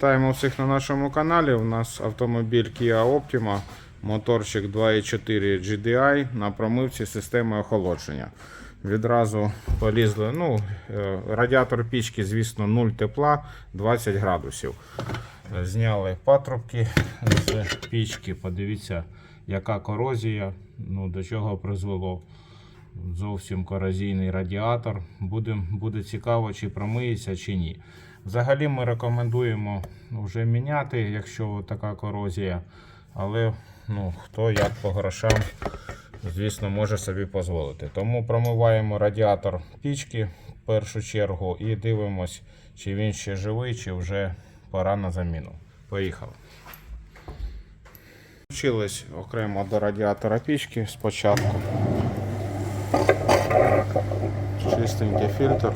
Вітаємо всіх на нашому каналі. У нас автомобіль Kia Optima, моторчик 2.4 GDI на промивці системи охолодження. Відразу полізли. Ну, е, радіатор пічки, звісно, 0 тепла, 20 градусів. Зняли патрубки з пічки. Подивіться, яка корозія, ну, до чого призвело. Зовсім корозійний радіатор. Буде, буде цікаво, чи промиється, чи ні. Взагалі ми рекомендуємо вже міняти, якщо така корозія. Але ну, хто як по грошам, звісно, може собі дозволити. Тому промиваємо радіатор пічки в першу чергу і дивимось, чи він ще живий, чи вже пора на заміну. Поїхали. Включились окремо до радіатора пічки спочатку. Чистенький фільтр.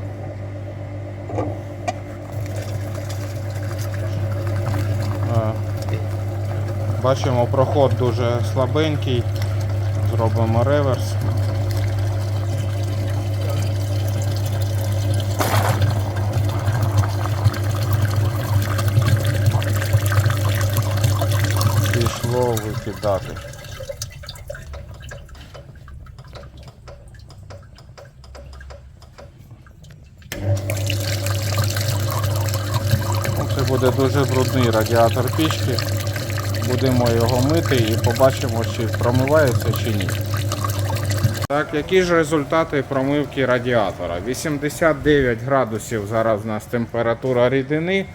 Е, Бачимо, проход дуже слабенький. Зробимо реверс. Пішло викидати. Ну, Це буде дуже брудний радіатор пічки. Будемо його мити і побачимо, чи промивається чи ні. Так, які ж результати промивки радіатора? 89 градусів зараз у нас температура рідини.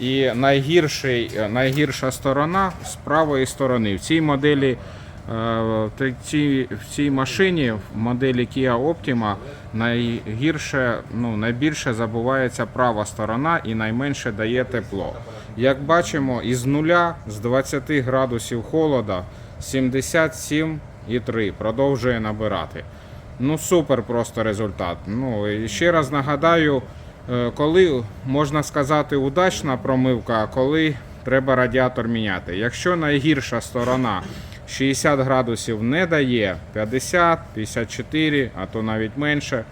І найгірший, найгірша сторона з правої сторони. В цій моделі, в цій, машині, в моделі Kia Optima, найгірше, ну, найбільше забувається права сторона і найменше дає тепло. Як бачимо, із нуля з 20 градусів холода 77,3 продовжує набирати. Ну, супер просто результат. Ну, і ще раз нагадаю, е, коли можна сказати удачна промивка, а коли треба радіатор міняти. Якщо найгірша сторона 60 градусів не дає, 50, 54, а то навіть менше,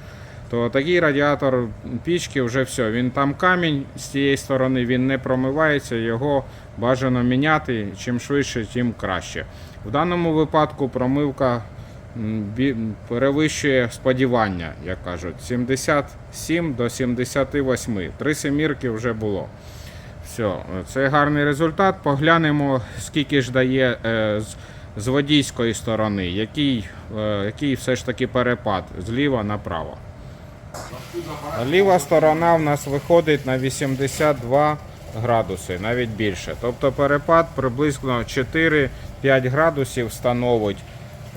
то такий радіатор пічки вже все. Він там камінь з цієї сторони, він не промивається, його бажано міняти. Чим швидше, тим краще. В даному випадку промивка перевищує сподівання, як кажуть, 77 до 78. Три семірки вже було. Все, це гарний результат. Поглянемо, скільки ж дає е, з, водійської сторони, який, е, який все ж таки перепад зліва направо. Ліва сторона в нас виходить на 82 градуси, навіть більше. Тобто перепад приблизно 4-5 градусів становить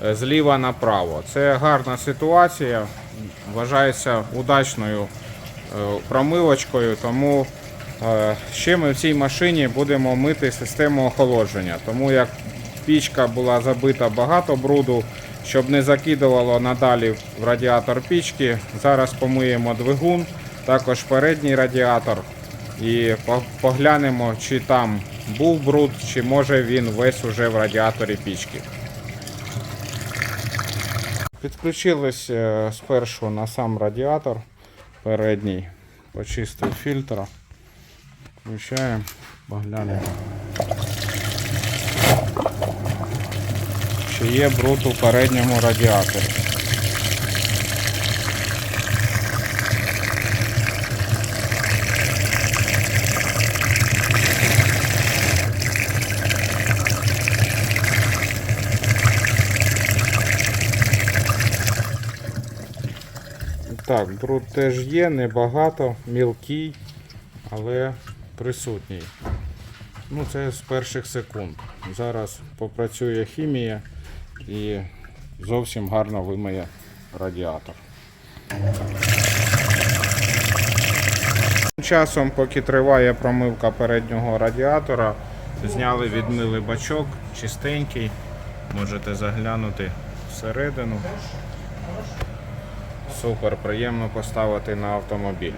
е, зліва направо. Це гарна ситуація, вважається удачною е, промивочкою, тому ще ми в цій машині будемо мити систему охолодження. Тому як пічка була забита багато бруду, щоб не закидувало надалі в радіатор пічки. Зараз помиємо двигун, також передній радіатор. І поглянемо, чи там був бруд, чи може він весь уже в радіаторі пічки. Підключились е, спершу на сам радіатор передній, почистив фільтр. Включаємо, поглянемо. Чи є бруд у передньому радіаторі. Так, бруд теж є, небагато, мілкий, але присутній. Ну, це з перших секунд. Зараз попрацює хімія і зовсім гарно вимиє радіатор. Часом, поки триває промивка переднього радіатора, зняли, відмили бачок, чистенький. Можете заглянути всередину. Супер, приємно поставити на автомобіль.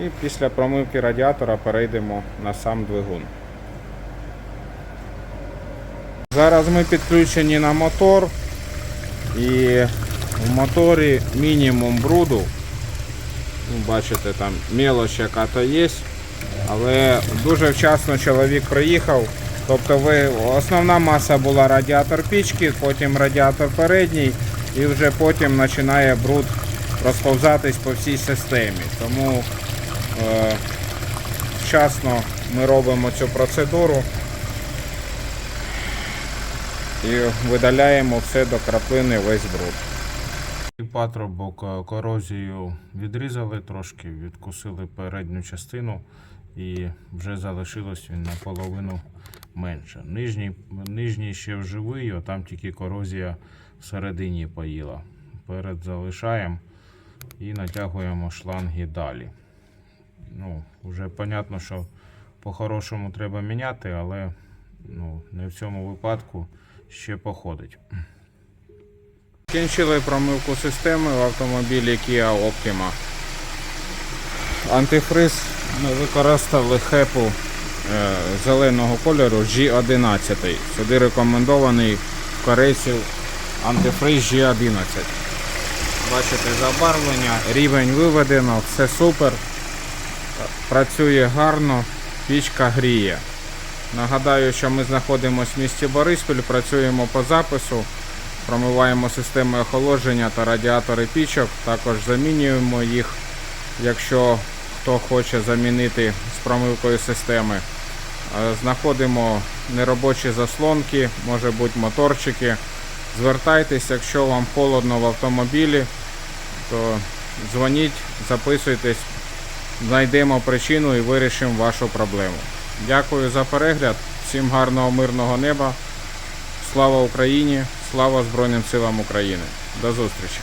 І після промивки радіатора перейдемо на сам двигун. Зараз ми підключені на мотор і в моторі мінімум бруду. Ну, Бачите, там мелоч яка-то є, Але дуже вчасно чоловік приїхав. Тобто ви, основна маса була радіатор пічки, потім радіатор передній, і вже потім починає бруд розповзатись по всій системі. Тому е, вчасно ми робимо цю процедуру і видаляємо все до краплини весь бруд. Патрубок е, корозію відрізали трошки, відкусили передню частину і вже залишилось він наполовину менше. Нижній, нижній ще вживий, а там тільки корозія всередині поїла. Перед залишаємо і натягуємо шланги далі. Ну, вже понятно, що по-хорошому треба міняти, але ну, не в цьому випадку ще походить. Кінчили промивку системи в автомобілі Kia Optima. Антифриз ми використали хепу е, зеленого кольору G11. Сюди рекомендований в корейців антифриз G11. Бачите забарвлення, рівень виведено, все супер. Працює гарно, пічка гріє. Нагадаю, що ми знаходимося в місті Бориспіль, працюємо по запису, промиваємо системи охолодження та радіатори пічок. Також замінюємо їх, якщо хто хоче замінити з промивкою системи. Е, Знаходимо неробочі заслонки, може бути моторчики. Звертайтесь, якщо вам холодно в автомобілі, то дзвоніть, записуйтесь, знайдемо причину і вирішимо вашу проблему. Дякую за перегляд. Всім гарного мирного неба. Слава Україні! Слава Збройним силам України! До зустрічі!